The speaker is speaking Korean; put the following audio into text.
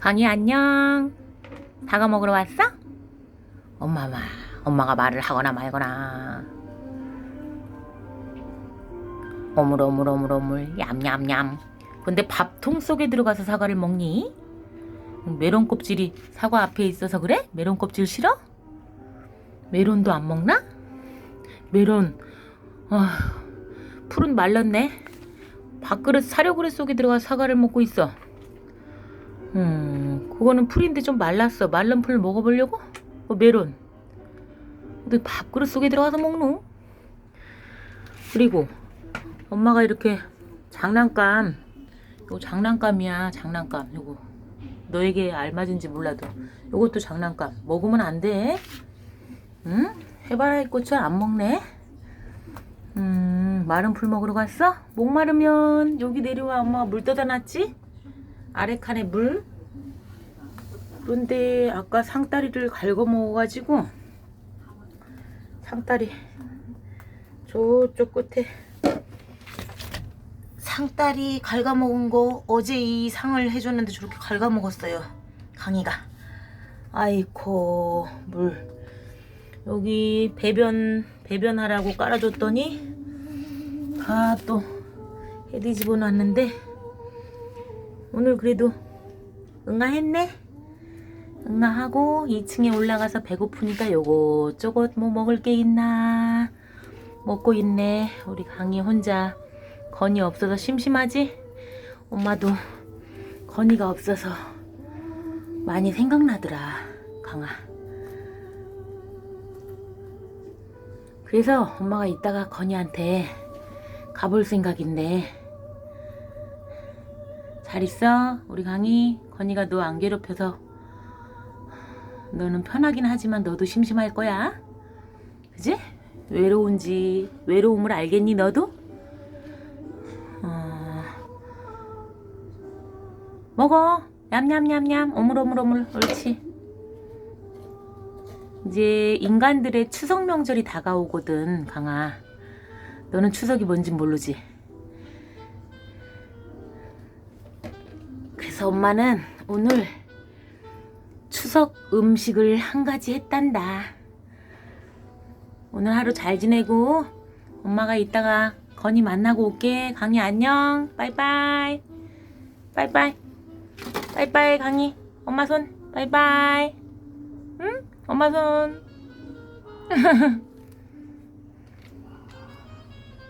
강희 안녕. 사과 먹으러 왔어? 엄마마, 엄마가 말을 하거나 말거나. 어물 어물 어물 어물 얌얌얌. 근데 밥통 속에 들어가서 사과를 먹니? 메론 껍질이 사과 앞에 있어서 그래? 메론 껍질 싫어? 메론도 안 먹나? 메론, 아, 풀은 말랐네. 밥그릇 사료그릇 속에 들어가 사과를 먹고 있어. 음, 그거는 풀인데 좀 말랐어. 말른 풀 먹어보려고? 어, 메론. 근데 밥그릇 속에 들어가서 먹노? 그리고 엄마가 이렇게 장난감, 이거 장난감이야, 장난감. 이거 너에게 알맞은지 몰라도 이것도 장난감. 먹으면 안 돼. 응? 해바라기 꽃을 안 먹네. 음, 마른 풀 먹으러 갔어? 목 마르면 여기 내려와 엄마가 물 떠다 놨지? 아래 칸에 물. 그런데 아까 상다리를 갉아 먹어가지고 상다리 저쪽 끝에 상다리 갉아 먹은 거 어제 이 상을 해줬는데 저렇게 갉아 먹었어요. 강이가. 아이코 물 여기 배변 배변하라고 깔아줬더니 다 또 해뒤집어 놨는데 오늘 그래도 응아했네. 응아하고 2층에 올라가서 배고프니까 요것 저것 뭐 먹을 게 있나 먹고 있네. 우리 강이 혼자 건이 없어서 심심하지? 엄마도 건이가 없어서 많이 생각나더라. 강아. 그래서 엄마가 이따가 건이한테 가볼 생각인데 잘 있어? 우리 강이? 건이가 너 안 괴롭혀서. 너는 편하긴 하지만 너도 심심할 거야. 그지? 외로운지 외로움을 알겠니 너도? 어... 먹어. 냠냠냠냠. 오물오물오물. 옳지. 이제 인간들의 추석 명절이 다가오거든 강아. 너는 추석이 뭔진 모르지 그래서 엄마는 오늘 추석 음식을 한 가지 했단다. 오늘 하루 잘 지내고 엄마가 이따가 건이 만나고 올게. 강이 안녕. 빠이빠이. 빠이빠이. 빠이빠이 강이. 엄마 손. 빠이빠이. 응? 엄마 손.